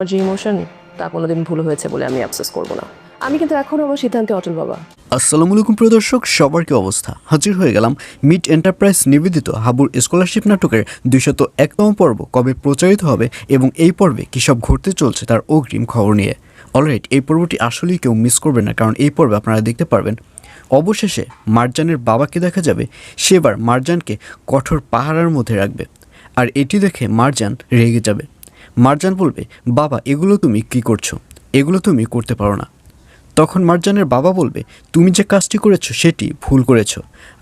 আমার যে ইমোশন তা কোনোদিন ভুল হয়েছে বলে আমি আফসোস করব না। আমি কিন্তু এখনও আমার সিদ্ধান্তে অটল, বাবা। আসসালামু আলাইকুম, প্রিয় দর্শক। সবার কি অবস্থা? হাজির হয়ে গেলাম মিড এন্টারপ্রাইজ নিবেদিত হাবুর স্কলারশিপ নাটকের দুইশত একতম পর্ব। কবে প্রচারিত হবে এবং এই পর্বে কী সব ঘটতে চলছে তার অগ্রিম খবর নিয়ে। অলরাইট এই পর্বটি আসলেই কেউ মিস করবে না, কারণ এই পর্বে আপনারা দেখতে পারবেন, অবশেষে মার্জানের বাবাকে দেখা যাবে। সেবার মার্জানকে কঠোর পাহারার মধ্যে রাখবে। আর এটি দেখে মার্জান রেগে যাবে। মার্জান বলবে, বাবা, এগুলো তুমি কি করছ? এগুলো তুমি করতে পারো না। তখন মার্জানের বাবা বলবে, তুমি যে কাজটি করেছ সেটি ভুল করেছ,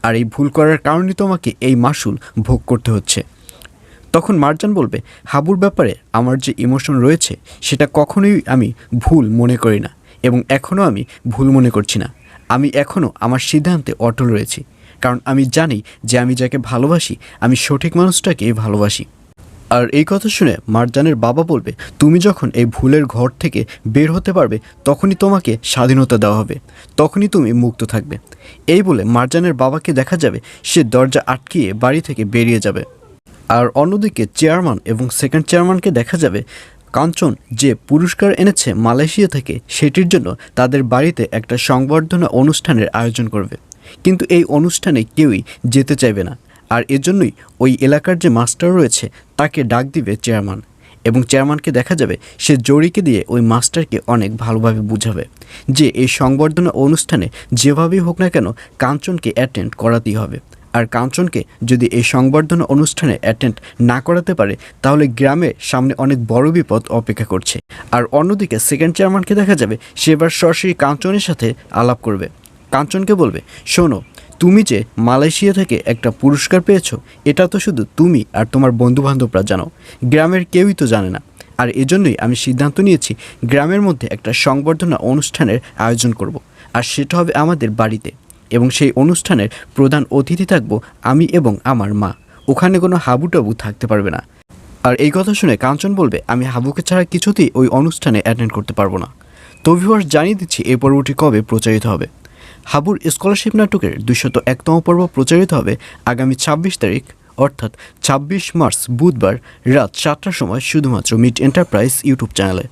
আর এই ভুল করার কারণে তোমাকে এই মাসুল ভোগ করতে হচ্ছে। তখন মার্জান বলবে, হাবুর ব্যাপারে আমার যে ইমোশন রয়েছে, সেটা কখনোই আমি ভুল মনে করি না, এবং এখনও আমি ভুল মনে করছি না। আমি এখনও আমার সিদ্ধান্তে অটল রয়েছি, কারণ আমি জানি যে আমি যাকে ভালোবাসি, আমি সঠিক মানুষটাকেই ভালোবাসি। আর এই কথা শুনে মারজানের বাবা বলবে, তুমি যখন এই ভুলের ঘর থেকে বের হতে পারবে, তখনই তোমাকে স্বাধীনতা দেওয়া হবে, তখনই তুমি মুক্ত থাকবে। এই বলে মারজানের বাবাকে দেখা যাবে, সে দরজা আটকিয়ে বাড়ি থেকে বেরিয়ে যাবে। আর অন্যদিকে চেয়ারম্যান এবং সেকেন্ড চেয়ারম্যানকে দেখা যাবে, কাঞ্চন যে পুরস্কার এনেছে মালয়েশিয়া থেকে, সেটির জন্য তাদের বাড়িতে একটা সংবর্ধনা অনুষ্ঠানের আয়োজন করবে। কিন্তু এই অনুষ্ঠানে কেউই যেতে চাইবে না। আর এজন্যই ওই এলাকার যে মাস্টার রয়েছে, তাকে ডাক দিবে চেয়ারম্যান। এবং চেয়ারম্যানকে দেখা যাবে, সে জড়িকে দিয়ে ওই মাস্টারকে অনেক ভালোভাবে বুঝাবে যে এই সংবর্ধনা অনুষ্ঠানে যেভাবেই হোক না কেন কাঞ্চনকে অ্যাটেন্ড করাতেই হবে। আর কাঞ্চনকে যদি এই সংবর্ধনা অনুষ্ঠানে অ্যাটেন্ড না করাতে পারে, তাহলে গ্রামে সামনে অনেক বড় বিপদ অপেক্ষা করছে। আর অন্যদিকে সেকেন্ড চেয়ারম্যানকে দেখা যাবে, সে এবার সরাসরি কাঞ্চনের সাথে আলাপ করবে। কাঞ্চনকে বলবে, শোনো তুমি যে মালয়েশিয়া থেকে একটা পুরস্কার পেয়েছ, এটা তো শুধু তুমি আর তোমার বন্ধুবান্ধবরা জানো। গ্রামের কেউই তো জানে না। আর এজন্যই আমি সিদ্ধান্ত নিয়েছি, গ্রামের মধ্যে একটা সংবর্ধনা অনুষ্ঠানের আয়োজন করব। আর সেটা হবে আমাদের বাড়িতে। এবং সেই অনুষ্ঠানের প্রধান অতিথি থাকব আমি এবং আমার মা। ওখানে কোনো হাবুটাবু থাকতে পারবে না। আর এই কথা শুনে কাঞ্চন বলবে, আমি হাবুকে ছাড়া কিছুতেই ওই অনুষ্ঠানে অ্যাটেন্ড করতে পারব না। তো জানিয়ে দিচ্ছি এই পর্বটি কবে প্রচারিত হবে। হাবুর স্কলারশিপ নাটকের দুইশত একতম পর্ব প্রচারিত হবে আগামী ছাব্বিশ তারিখ, অর্থাৎ ছাব্বিশ মার্চ বুধবার রাত সাতটার সময় শুধুমাত্র মিট এন্টারপ্রাইজ ইউটিউব চ্যানেলে।